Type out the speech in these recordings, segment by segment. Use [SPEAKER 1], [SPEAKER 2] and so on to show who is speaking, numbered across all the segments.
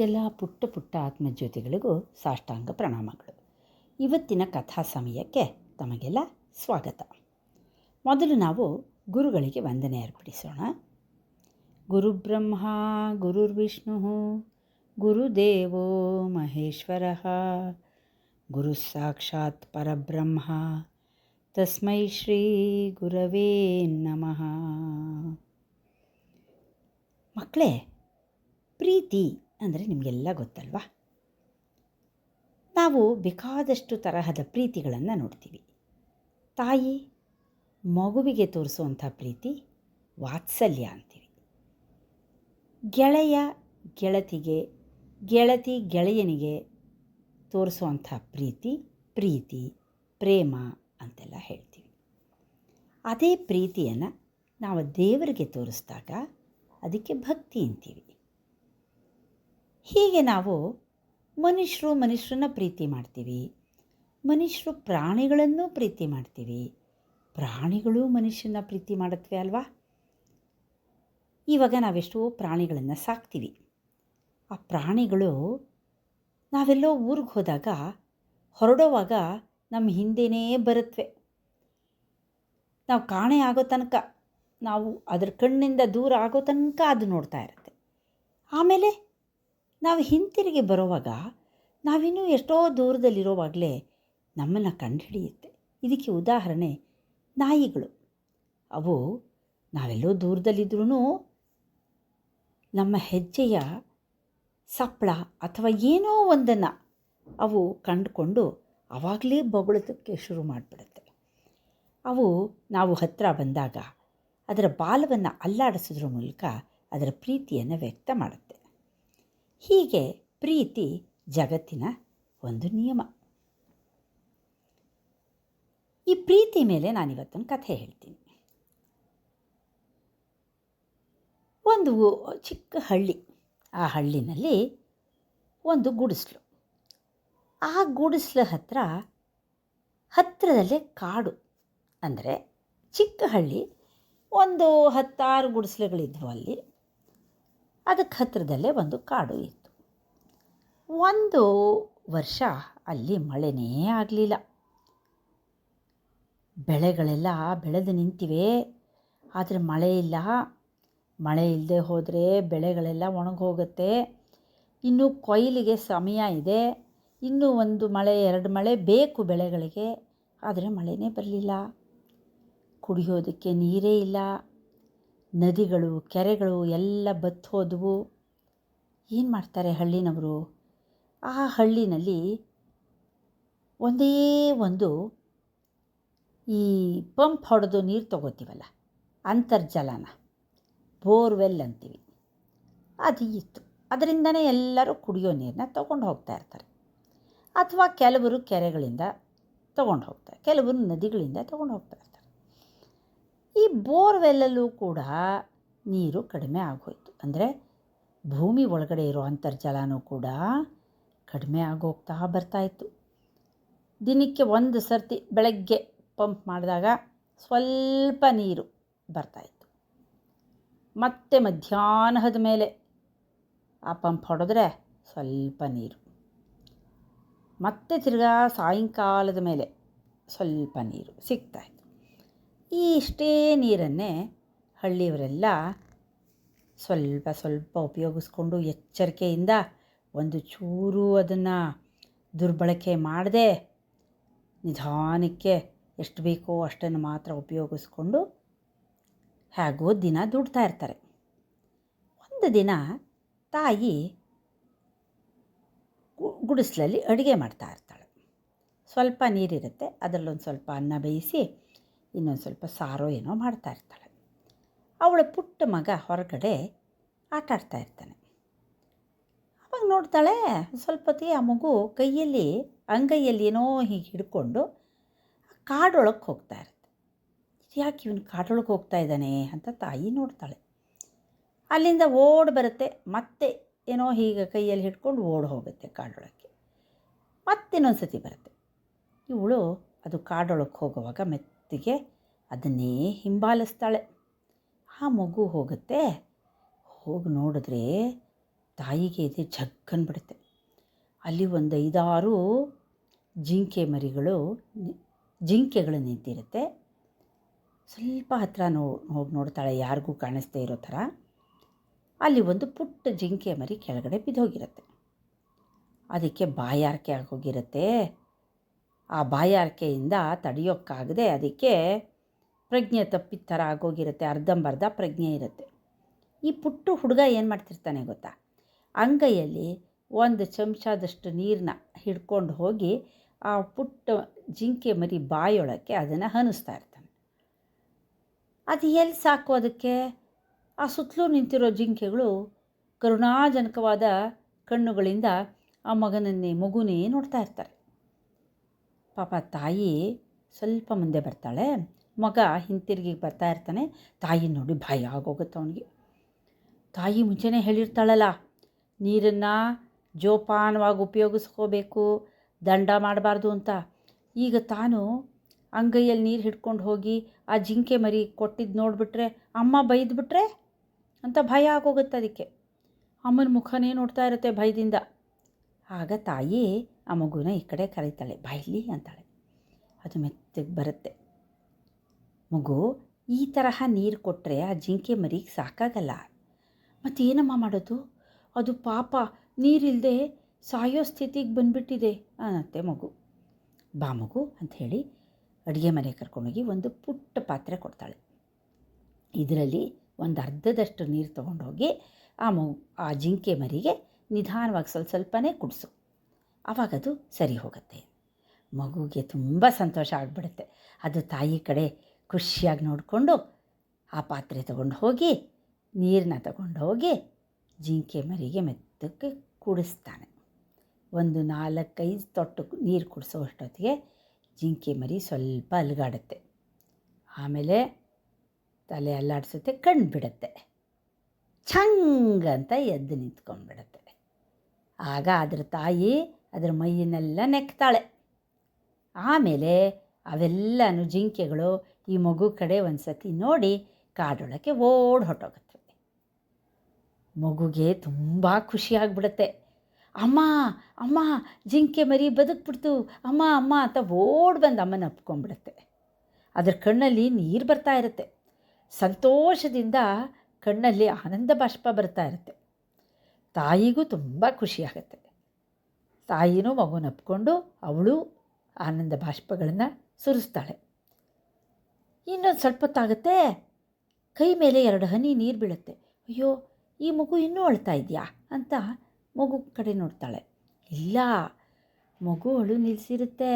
[SPEAKER 1] ಎಲ್ಲ ಪುಟ್ಟ ಪುಟ್ಟ ಆತ್ಮಜ್ಯೋತಿಗಳಿಗೂ ಸಾಷ್ಟಾಂಗ ಪ್ರಣಾಮಗಳು. ಇವತ್ತಿನ ಕಥಾ ಸಮಯಕ್ಕೆ ತಮಗೆಲ್ಲ ಸ್ವಾಗತ. ಮೊದಲು ನಾವು ಗುರುಗಳಿಗೆ ವಂದನೆ ಅರ್ಪಿಸೋಣ. ಗುರುಬ್ರಹ್ಮ, ಗುರುರ್ವಿಷ್ಣು, ಗುರುದೇವೋ ಮಹೇಶ್ವರ, ಗುರು ಸಾಕ್ಷಾತ್ ಪರಬ್ರಹ್ಮ, ತಸ್ಮೈ ಶ್ರೀ ಗುರವೇ ನಮಃ. ಮಕ್ಕಳೇ, ಪ್ರೀತಿ ಅಂದರೆ ನಿಮಗೆಲ್ಲ ಗೊತ್ತಲ್ವಾ? ನಾವು ಬೇಕಾದಷ್ಟು ತರಹದ ಪ್ರೀತಿಗಳನ್ನು ನೋಡ್ತೀವಿ. ತಾಯಿ, ಮಗುವಿಗೆ ತೋರಿಸುವಂಥ ಪ್ರೀತಿ ವಾತ್ಸಲ್ಯ ಅಂತೀವಿ. ಗೆಳೆಯ ಗೆಳತಿಗೆ, ಗೆಳತಿ ಗೆಳೆಯನಿಗೆ ತೋರಿಸುವಂಥ ಪ್ರೀತಿ ಪ್ರೀತಿ, ಪ್ರೇಮ ಅಂತೆಲ್ಲ ಹೇಳ್ತೀವಿ. ಅದೇ ಪ್ರೀತಿಯನ್ನು ನಾವು ದೇವರಿಗೆ ತೋರಿಸಿದಾಗ ಅದಕ್ಕೆ ಭಕ್ತಿ ಅಂತೀವಿ. ಹೀಗೆ ನಾವು ಮನುಷ್ಯರು ಮನುಷ್ಯರನ್ನ ಪ್ರೀತಿ ಮಾಡ್ತೀವಿ. ಮನುಷ್ಯರು ಪ್ರಾಣಿಗಳನ್ನು ಪ್ರೀತಿ ಮಾಡ್ತೀವಿ. ಪ್ರಾಣಿಗಳು ಮನುಷ್ಯನ ಪ್ರೀತಿ ಮಾಡುತ್ತವೆ ಅಲ್ವಾ? ಇವಾಗ ನಾವೆಷ್ಟೋ ಪ್ರಾಣಿಗಳನ್ನು ಸಾಕ್ತೀವಿ. ಆ ಪ್ರಾಣಿಗಳು ನಾವೆಲ್ಲೋ ಊರಿಗೆ ಹೋದಾಗ ಹೊರಡೋವಾಗ ನಮ್ಮ ಹಿಂದೆಯೇ ಬರುತ್ತವೆ ನಾವು ಕಾಣೆ ಆಗೋ ತನಕ, ನಾವು ಅದರ ಕಣ್ಣಿಂದ ದೂರ ಆಗೋ ತನಕ ಅದು ನೋಡ್ತಾ ಇರುತ್ತೆ. ಆಮೇಲೆ ನಾವು ಹಿಂತಿರುಗಿ ಬರುವಾಗ ನಾವಿನ್ನೂ ಎಷ್ಟೋ ದೂರದಲ್ಲಿರೋವಾಗಲೇ ನಮ್ಮನ್ನು ಕಂಡುಹಿಡಿಯುತ್ತೆ. ಇದಕ್ಕೆ ಉದಾಹರಣೆ ನಾಯಿಗಳು. ಅವು ನಾವೆಲ್ಲೋ ದೂರದಲ್ಲಿದ್ರೂ ನಮ್ಮ ಹೆಜ್ಜೆಯ ಸಪ್ಪಳ ಅಥವಾ ಏನೋ ಒಂದನ್ನು ಅವು ಕಂಡುಕೊಂಡು ಆವಾಗಲೇ ಬೊಗಳೋದಕ್ಕೆ ಶುರು ಮಾಡಿಬಿಡುತ್ತೆ. ಅವು ನಾವು ಹತ್ತಿರ ಬಂದಾಗ ಅದರ ಬಾಲವನ್ನು ಅಲ್ಲಾಡಿಸೋದ್ರ ಮೂಲಕ ಅದರ ಪ್ರೀತಿಯನ್ನು ವ್ಯಕ್ತ ಮಾಡುತ್ತೆ. ಹೀಗೆ ಪ್ರೀತಿ ಜಗತ್ತಿನ ಒಂದು ನಿಯಮ. ಈ ಪ್ರೀತಿ ಮೇಲೆ ನಾನಿವತ್ತೊಂದು ಕಥೆ ಹೇಳ್ತೀನಿ. ಒಂದು ಚಿಕ್ಕ ಹಳ್ಳಿ. ಆ ಹಳ್ಳಿನಲ್ಲಿ ಒಂದು ಗುಡಿಸ್ಲು. ಆ ಗುಡಿಸ್ಲು ಹತ್ರ ಹತ್ತಿರದಲ್ಲೇ ಕಾಡು. ಅಂದರೆ ಚಿಕ್ಕ ಹಳ್ಳಿ. ಒಂದು ಹತ್ತಾರು ಗುಡಿಸ್ಲುಗಳಿದ್ವು ಅಲ್ಲಿ. ಅದಕ್ಕೆ ಹತ್ತಿರದಲ್ಲೇ ಒಂದು ಕಾಡು ಇತ್ತು. ಒಂದು ವರ್ಷ ಅಲ್ಲಿ ಮಳೆನೇ ಆಗಲಿಲ್ಲ. ಬೆಳೆಗಳೆಲ್ಲ ಬೆಳೆದು ನಿಂತಿವೆ. ಆದರೆ ಮಳೆ ಇಲ್ಲ. ಮಳೆ ಇಲ್ಲದೆ ಹೋದರೆ ಬೆಳೆಗಳೆಲ್ಲ ಒಣಗೋಗುತ್ತೆ. ಇನ್ನು ಕೊಯ್ಲಿಗೆ ಸಮಯ ಇದೆ. ಇನ್ನೂ ಒಂದು ಮಳೆ, ಎರಡು ಮಳೆ ಬೇಕು ಬೆಳೆಗಳಿಗೆ. ಆದರೆ ಮಳೆನೇ ಬರಲಿಲ್ಲ. ಕುಡಿಯೋದಕ್ಕೆ ನೀರೇ ಇಲ್ಲ. ನದಿಗಳು, ಕೆರೆಗಳು ಎಲ್ಲ ಬತ್ತು ಹೋದವು. ಏನು ಮಾಡ್ತಾರೆ ಹಳ್ಳಿನವರು? ಆ ಹಳ್ಳಿನಲ್ಲಿ ಒಂದೇ ಒಂದು ಈ ಪಂಪ್ ಹೊಡೆದು ನೀರು ತಗೋತೀವಲ್ಲ, ಅಂತರ್ಜಲನ, ಬೋರ್ವೆಲ್ ಅಂತೀವಿ. ಅದು ಇತ್ತು. ಅದರಿಂದನೇ ಎಲ್ಲರೂ ಕುಡಿಯೋ ನೀರನ್ನ ತೊಗೊಂಡು ಹೋಗ್ತಾ ಇರ್ತಾರೆ. ಅಥವಾ ಕೆಲವರು ಕೆರೆಗಳಿಂದ ತೊಗೊಂಡು ಹೋಗ್ತಾರೆ, ಕೆಲವರು ನದಿಗಳಿಂದ ತೊಗೊಂಡು ಹೋಗ್ತಾ ಇರ್ತಾರೆ ಈ ಬೋರ್ವೆಲ್ಲಲ್ಲೂ ಕೂಡ ನೀರು ಕಡಿಮೆ ಆಗೋಯಿತು. ಅಂದರೆ ಭೂಮಿ ಒಳಗಡೆ ಇರೋ ಅಂತರ್ಜಲನೂ ಕೂಡ ಕಡಿಮೆ ಆಗೋಗ್ತಾ ಬರ್ತಾಯಿತ್ತು ದಿನಕ್ಕೆ ಒಂದು ಸರ್ತಿ ಬೆಳಗ್ಗೆ ಪಂಪ್ ಮಾಡಿದಾಗ ಸ್ವಲ್ಪ ನೀರು ಬರ್ತಾಯಿತ್ತು ಮತ್ತೆ ಮಧ್ಯಾಹ್ನದ ಮೇಲೆ ಆ ಪಂಪ್ ಹೊಡೆದ್ರೆ ಸ್ವಲ್ಪ ನೀರು. ಮತ್ತೆ ತಿರ್ಗಾ ಸಾಯಂಕಾಲದ ಮೇಲೆ ಸ್ವಲ್ಪ ನೀರು ಸಿಗ್ತಾಯಿತ್ತು ಈ ಇಷ್ಟೇ ನೀರನ್ನೇ ಹಳ್ಳಿಯವರೆಲ್ಲ ಸ್ವಲ್ಪ ಸ್ವಲ್ಪ ಉಪಯೋಗಿಸ್ಕೊಂಡು ಎಚ್ಚರಿಕೆಯಿಂದ ಒಂದು ಚೂರು ಅದನ್ನು ದುರ್ಬಳಕೆ ಮಾಡದೆ ನಿಧಾನಕ್ಕೆ ಎಷ್ಟು ಬೇಕೋ ಅಷ್ಟನ್ನು ಮಾತ್ರ ಉಪಯೋಗಿಸ್ಕೊಂಡು ಹೇಗೋ ದಿನ ದುಡ್ತಾ ಇರ್ತಾರೆ. ಒಂದು ದಿನ ತಾಯಿ ಗುಡಿಸ್ಲಲ್ಲಿ ಅಡುಗೆ ಮಾಡ್ತಾ ಇರ್ತಾಳೆ. ಸ್ವಲ್ಪ ನೀರಿರುತ್ತೆ, ಅದರಲ್ಲೊಂದು ಸ್ವಲ್ಪ ಅನ್ನ ಬೇಯಿಸಿ ಇನ್ನೊಂದು ಸ್ವಲ್ಪ ಸಾರೋ ಏನೋ ಮಾಡ್ತಾ ಇರ್ತಾಳೆ. ಅವಳ ಪುಟ್ಟ ಮಗ ಹೊರಗಡೆ ಆಟ ಆಡ್ತಾ ಇರ್ತಾನೆ. ಅವಾಗ ನೋಡ್ತಾಳೆ ಸ್ವಲ್ಪ ಹೊತ್ತಿಗೆ ಆ ಮಗು ಕೈಯಲ್ಲಿ, ಅಂಗೈಯಲ್ಲಿ ಏನೋ ಹೀಗೆ ಹಿಡ್ಕೊಂಡು ಕಾಡೊಳಗೆ ಹೋಗ್ತಾ ಇರುತ್ತೆ. ಯಾಕೆ ಇವನು ಕಾಡೊಳಗೆ ಹೋಗ್ತಾ ಇದ್ದಾನೆ ಅಂತ ತಾಯಿ ನೋಡ್ತಾಳೆ. ಅಲ್ಲಿಂದ ಓಡಿ ಬರುತ್ತೆ. ಮತ್ತೆ ಏನೋ ಹೀಗೆ ಕೈಯಲ್ಲಿ ಹಿಡ್ಕೊಂಡು ಓಡಿ ಹೋಗುತ್ತೆ ಕಾಡೊಳಕ್ಕೆ. ಮತ್ತಿನ್ನೊಂದು ಸತಿ ಬರುತ್ತೆ. ಇವಳು ಅದು ಕಾಡೊಳಕ್ಕೆ ಹೋಗುವಾಗ ಮೆತ್ತಿಗೆ ಅದನ್ನೇ ಹಿಂಬಾಲಿಸ್ತಾಳೆ. ಆ ಮಗು ಹೋಗುತ್ತೆ. ಹೋಗಿ ನೋಡಿದ್ರೆ ತಾಯಿಗೆ ಇದೆ ಬಿಡುತ್ತೆ ಅಲ್ಲಿ ಒಂದು ಐದಾರು ಜಿಂಕೆ ಮರಿಗಳು ಜಿಂಕೆಗಳು ನಿಂತಿರುತ್ತೆ. ಸ್ವಲ್ಪ ಹತ್ರ ನೋ, ಹೋಗಿ ನೋಡ್ತಾಳೆ ಯಾರಿಗೂ ಕಾಣಿಸ್ತೇ ಇರೋ ಥರ. ಅಲ್ಲಿ ಒಂದು ಪುಟ್ಟ ಜಿಂಕೆ ಮರಿ ಕೆಳಗಡೆ ಬಿದ್ದೋಗಿರುತ್ತೆ. ಅದಕ್ಕೆ ಬಾಯಾರಿಕೆ ಆಗೋಗಿರುತ್ತೆ. ಆ ಬಾಯಾರಿಕೆಯಿಂದ ತಡೆಯೋಕ್ಕಾಗದೆ ಅದಕ್ಕೆ ಪ್ರಜ್ಞೆ ತಪ್ಪಿದ ಥರ ಆಗೋಗಿರುತ್ತೆ, ಅರ್ಧಂಬರ್ಧ ಪ್ರಜ್ಞೆ ಇರುತ್ತೆ. ಈ ಪುಟ್ಟು ಹುಡುಗ ಏನು ಮಾಡ್ತಿರ್ತಾನೆ ಗೊತ್ತಾ? ಅಂಗೈಯಲ್ಲಿ ಒಂದು ಚಮಚದಷ್ಟು ನೀರನ್ನ ಹಿಡ್ಕೊಂಡು ಹೋಗಿ ಆ ಪುಟ್ಟ ಜಿಂಕೆ ಮರಿ ಬಾಯೊಳಕ್ಕೆ ಅದನ್ನು ಹನಿಸ್ತಾ ಇರ್ತಾನೆ. ಅದು ಎಲ್ಲಿ ಸಾಕು ಅದಕ್ಕೆ? ಆ ಸುತ್ತಲೂ ನಿಂತಿರೋ ಜಿಂಕೆಗಳು ಕರುಣಾಜನಕವಾದ ಕಣ್ಣುಗಳಿಂದ ಆ ಮಗನನ್ನೇ, ಮಗುನೇ ನೋಡ್ತಾ ಇರ್ತಾರೆ. ಪಾಪ ತಾಯಿ ಸ್ವಲ್ಪ ಮುಂದೆ ಬರ್ತಾಳೆ. ಮಗ ಹಿಂತಿರುಗಿ ಬರ್ತಾ ಇರ್ತಾನೆ. ತಾಯಿ ನೋಡಿ ಭಯ ಆಗೋಗುತ್ತೆ ಅವನಿಗೆ. ತಾಯಿ ಮುಂಚೆನೇ ಹೇಳಿರ್ತಾಳಲ್ಲ, ನೀರನ್ನು ಜೋಪಾನವಾಗಿ ಉಪಯೋಗಿಸ್ಕೋಬೇಕು, ದಂಡ ಮಾಡಬಾರ್ದು ಅಂತ. ಈಗ ತಾನು ಅಂಗೈಯಲ್ಲಿ ನೀರು ಹಿಡ್ಕೊಂಡು ಹೋಗಿ ಆ ಜಿಂಕೆ ಮರಿ ಕೊಟ್ಟಿದ್ದು ನೋಡಿಬಿಟ್ರೆ ಅಮ್ಮ ಬೈದ್ಬಿಟ್ರೆ ಅಂತ ಭಯ ಆಗೋಗುತ್ತೆ ಅದಕ್ಕೆ. ಅಮ್ಮನ ಮುಖನೇ ನೋಡ್ತಾ ಇರುತ್ತೆ ಭಯದಿಂದ. ಆಗ ತಾಯಿಯೇ ಆ ಮಗುನ ಈ ಕಡೆ ಕರೀತಾಳೆ ಬಾಯ್ಲಿ ಅಂತಾಳೆ. ಅದು ಮೆತ್ತಗೆ ಬರುತ್ತೆ. ಮಗು, ಈ ತರಹ ನೀರು ಕೊಟ್ಟರೆ ಆ ಜಿಂಕೆ ಮರಿಗೆ ಸಾಕಾಗಲ್ಲ. ಮತ್ತೇನಮ್ಮ ಮಾಡೋದು? ಅದು ಪಾಪ ನೀರಿಲ್ಲದೆ ಸಾಯೋ ಸ್ಥಿತಿಗೆ ಬಂದುಬಿಟ್ಟಿದೆ ಅನ್ನತ್ತೆ ಮಗು. ಬಾ ಮಗು ಅಂತ ಹೇಳಿ ಅಡುಗೆ ಮನೆ ಕರ್ಕೊಂಡೋಗಿ ಒಂದು ಪುಟ್ಟ ಪಾತ್ರೆ ಕೊಡ್ತಾಳೆ. ಇದರಲ್ಲಿ ಒಂದು ಅರ್ಧದಷ್ಟು ನೀರು ತೊಗೊಂಡೋಗಿ ಆ ಮಗು, ಆ ಜಿಂಕೆ ಮರಿಗೆ ನಿಧಾನವಾಗಿ ಸ್ವಲ್ಪ ಸ್ವಲ್ಪನೇ ಕುಡಿಸು. ಆವಾಗದು ಸರಿ ಹೋಗುತ್ತೆ. ಮಗುಗೆ ತುಂಬ ಸಂತೋಷ ಆಗ್ಬಿಡುತ್ತೆ. ಅದು ತಾಯಿ ಕಡೆ ಖುಷಿಯಾಗಿ ನೋಡಿಕೊಂಡು ಆ ಪಾತ್ರೆ ತಗೊಂಡು ಹೋಗಿ ನೀರನ್ನ ತಗೊಂಡು ಹೋಗಿ ಜಿಂಕೆ ಮರಿಗೆ ಮೆತ್ತಕ್ಕೆ ಕುಡಿಸ್ತಾನೆ. ಒಂದು ನಾಲ್ಕೈದು ತೊಟ್ಟು ನೀರು ಕುಡಿಸೋ ಅಷ್ಟೊತ್ತಿಗೆ ಜಿಂಕೆ ಮರಿ ಸ್ವಲ್ಪ ಅಲುಗಾಡುತ್ತೆ. ಆಮೇಲೆ ತಲೆ ಅಲ್ಲಾಡಿಸುತ್ತೆ, ಕಣ್ಣು ಬಿಡುತ್ತೆ. ಛಂಗ್ ಅಂತ ಎದ್ದು ನಿಂತ್ಕೊಂಡ್ಬಿಡುತ್ತೆ. ಆಗ ಅದರ ತಾಯಿ ಅದರ ಮೈಯನ್ನೆಲ್ಲ ನೆಕ್ತಾಳೆ. ಆಮೇಲೆ ಅವೆಲ್ಲನೂ ಜಿಂಕೆಗಳು ಈ ಮಗು ಕಡೆ ಒಂದು ಸತಿ ನೋಡಿ ಕಾಡೊಳಕ್ಕೆ ಓಡ್ ಹೊಟ್ಟೋಗುತ್ತೆ ಮಗುಗೆ ತುಂಬ ಖುಷಿಯಾಗ್ಬಿಡುತ್ತೆ ಅಮ್ಮ ಅಮ್ಮ, ಜಿಂಕೆ ಮರಿ ಬದುಕ್ಬಿಡ್ತು. ಅಮ್ಮ ಅಮ್ಮ ಅಂತ ಓಡ್ ಬಂದು ಅಮ್ಮನ ಅಪ್ಕೊಂಡ್ಬಿಡುತ್ತೆ. ಅದ್ರ ಕಣ್ಣಲ್ಲಿ ನೀರು ಬರ್ತಾ ಇರುತ್ತೆ. ಸಂತೋಷದಿಂದ ಕಣ್ಣಲ್ಲಿ ಆನಂದ ಬಾಷ್ಪ ಬರ್ತಾ ಇರುತ್ತೆ. ತಾಯಿಗೂ ತುಂಬ ಖುಷಿಯಾಗತ್ತೆ ತಾಯಿನೂ ಮಗುನ ನಪ್ಕೊಂಡು ಅವಳು ಆನಂದ ಬಾಷ್ಪಗಳನ್ನು ಸುರಿಸ್ತಾಳೆ. ಇನ್ನೊಂದು ಸ್ವಲ್ಪ ಹೊತ್ತಾಗುತ್ತೆ, ಕೈ ಮೇಲೆ ಎರಡು ಹನಿ ನೀರು ಬೀಳುತ್ತೆ. ಅಯ್ಯೋ, ಈ ಮಗು ಇನ್ನೂ ಅಳ್ತಾ ಇದೆಯಾ ಅಂತ ಮಗು ಕಡೆ ನೋಡ್ತಾಳೆ. ಇಲ್ಲ, ಮಗು ಅಳು ನಿಲ್ಲಿಸಿರುತ್ತೆ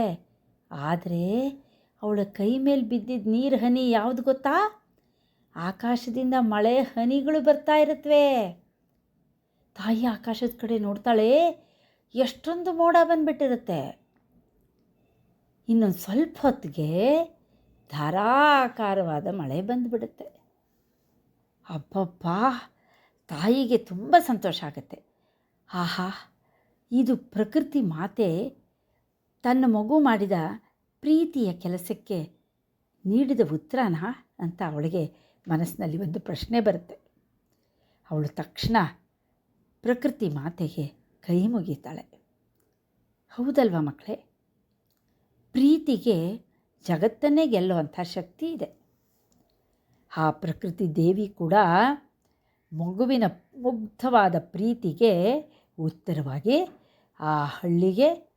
[SPEAKER 1] ಆದರೆ ಅವಳ ಕೈ ಮೇಲೆ ಬಿದ್ದಿದ್ದ ನೀರು ಹನಿ ಯಾವುದು ಗೊತ್ತಾ? ಆಕಾಶದಿಂದ ಮಳೆ ಹನಿಗಳು ಬರ್ತಾ ಇರುತ್ತವೆ ತಾಯಿ ಆಕಾಶದ ಕಡೆ ನೋಡ್ತಾಳೆ, ಎಷ್ಟೊಂದು ಮೋಡ ಬಂದ್ಬಿಟ್ಟಿರುತ್ತೆ. ಇನ್ನೊಂದು ಸ್ವಲ್ಪ ಹೊತ್ತಿಗೆ ಧಾರಾಕಾರವಾದ ಮಳೆ ಬಂದುಬಿಡುತ್ತೆ. ಅಬ್ಬಬ್ಬ, ತಾಯಿಗೆ ತುಂಬ ಸಂತೋಷ ಆಗುತ್ತೆ. ಆಹಾ, ಇದು ಪ್ರಕೃತಿ ಮಾತೆ ತನ್ನ ಮಗು ಮಾಡಿದ ಪ್ರೀತಿಯ ಕೆಲಸಕ್ಕೆ ನೀಡಿದ ಉತ್ತರನ ಅಂತ ಅವಳಿಗೆ ಮನಸ್ಸಿನಲ್ಲಿ ಒಂದು ಪ್ರಶ್ನೆ ಬರುತ್ತೆ. ಅವಳು ತಕ್ಷಣ ಪ್ರಕೃತಿ ಮಾತೆಗೆ ಕೈ ಮುಗಿತಾಳೆ. ಹೌದಲ್ವಾ ಮಕ್ಕಳೇ? ಪ್ರೀತಿಗೆ ಜಗತ್ತನ್ನೇ ಗೆಲ್ಲುವಂಥ ಶಕ್ತಿ ಇದೆ. ಆ ಪ್ರಕೃತಿ ದೇವಿ ಕೂಡ ಮಗುವಿನ ಮುಗ್ಧವಾದ ಪ್ರೀತಿಗೆ ಉತ್ತರವಾಗಿ ಆ ಹಳ್ಳಿಗೆ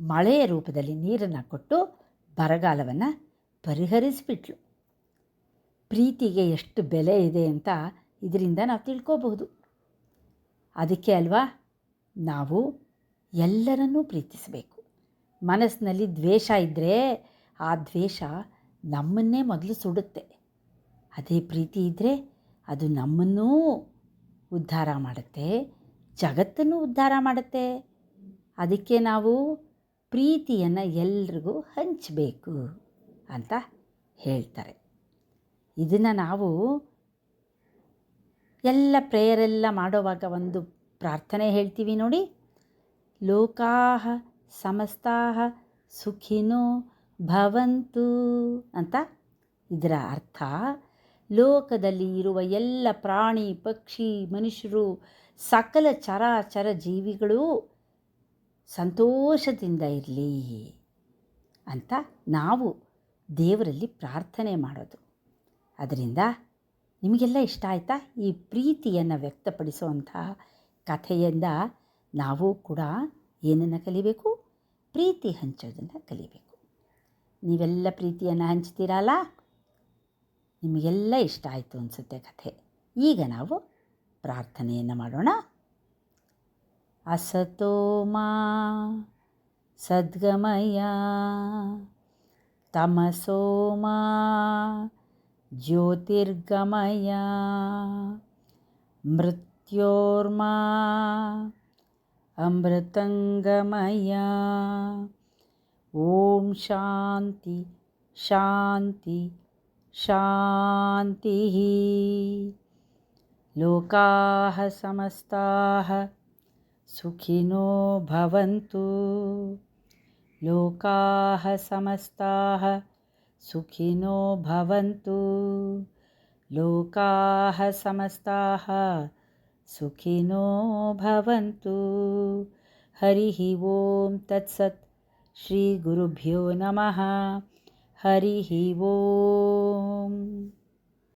[SPEAKER 1] ಮಳೆಯ ರೂಪದಲ್ಲಿ ನೀರನ್ನು ಕೊಟ್ಟು ಬರಗಾಲವನ್ನು ಪರಿಹರಿಸಿಬಿಟ್ಲು. ಪ್ರೀತಿಗೆ ಎಷ್ಟು ಬೆಲೆ ಇದೆ ಅಂತ ಇದರಿಂದ ನಾವು ತಿಳ್ಕೋಬಹುದು. ಅದಕ್ಕೆ ಅಲ್ವಾ? ನಾವು ಎಲ್ಲರನ್ನೂ ಪ್ರೀತಿಸಬೇಕು. ಮನಸ್ಸಿನಲ್ಲಿ ದ್ವೇಷ ಇದ್ದರೆ ಆ ದ್ವೇಷ ನಮ್ಮನ್ನೇ ಮೊದಲು ಸುಡುತ್ತೆ. ಅದೇ ಪ್ರೀತಿ ಇದ್ದರೆ ಅದು ನಮ್ಮನ್ನೂ ಉದ್ಧಾರ ಮಾಡುತ್ತೆ, ಜಗತ್ತನ್ನು ಉದ್ಧಾರ ಮಾಡುತ್ತೆ. ಅದಕ್ಕೆ ನಾವು ಪ್ರೀತಿಯನ್ನು ಎಲ್ರಿಗೂ ಹಂಚಬೇಕು ಅಂತ ಹೇಳ್ತಾರೆ. ಇದನ್ನು ನಾವು ಎಲ್ಲ ಪ್ರೇಯರೆಲ್ಲ ಮಾಡೋವಾಗ ಒಂದು ಪ್ರಾರ್ಥನೆ ಹೇಳ್ತೀವಿ ನೋಡಿ. ಲೋಕಾಹ ಸಮಸ್ತಾಹ ಸುಖಿನೋ ಭವಂತು ಅಂತ ಇದರ ಅರ್ಥ. ಲೋಕದಲ್ಲಿ ಇರುವ ಎಲ್ಲ ಪ್ರಾಣಿ, ಪಕ್ಷಿ, ಮನುಷ್ಯರು, ಸಕಲ ಚರಾಚರ ಜೀವಿಗಳು ಸಂತೋಷದಿಂದ ಇರಲಿ ಅಂತ ನಾವು ದೇವರಲ್ಲಿ ಪ್ರಾರ್ಥನೆ ಮಾಡೋದು. ಅದರಿಂದ ನಿಮಗೆಲ್ಲ ಇಷ್ಟ ಆಯಿತಾ? ಈ ಪ್ರೀತಿಯನ್ನು ವ್ಯಕ್ತಪಡಿಸುವಂತಹ ಕಥೆಯಿಂದ ನಾವು ಕೂಡ ಏನನ್ನು ಕಲಿಬೇಕು? ಪ್ರೀತಿ ಹಂಚೋದನ್ನು ಕಲಿಬೇಕು. ನೀವೆಲ್ಲ ಪ್ರೀತಿಯನ್ನು ಹಂಚ್ತೀರಲ್ಲ? ನಿಮಗೆಲ್ಲ ಇಷ್ಟ ಆಯಿತು ಅನಿಸುತ್ತೆ ಕಥೆ. ಈಗ ನಾವು ಪ್ರಾರ್ಥನೆಯನ್ನು ಮಾಡೋಣ. ಅಸತೋ ಮಾ ಸದ್ಗಮಯ ತಮಸೋ ಮಾ ज्योतिर्गमया मृत्योर्मा अमृतङ्गमया। ॐ शान्ति शान्ति शान्तिः। लोकाः समस्ताः सुखिनो भवन्तु। लोकाः समस्ताः सुखिनो भवन्तु। लोकाः समस्ताः सुखिनो भवन्तु। हरिः ॐ तत्सत् श्रीगुरुभ्यो नमः। हरिः ओम्।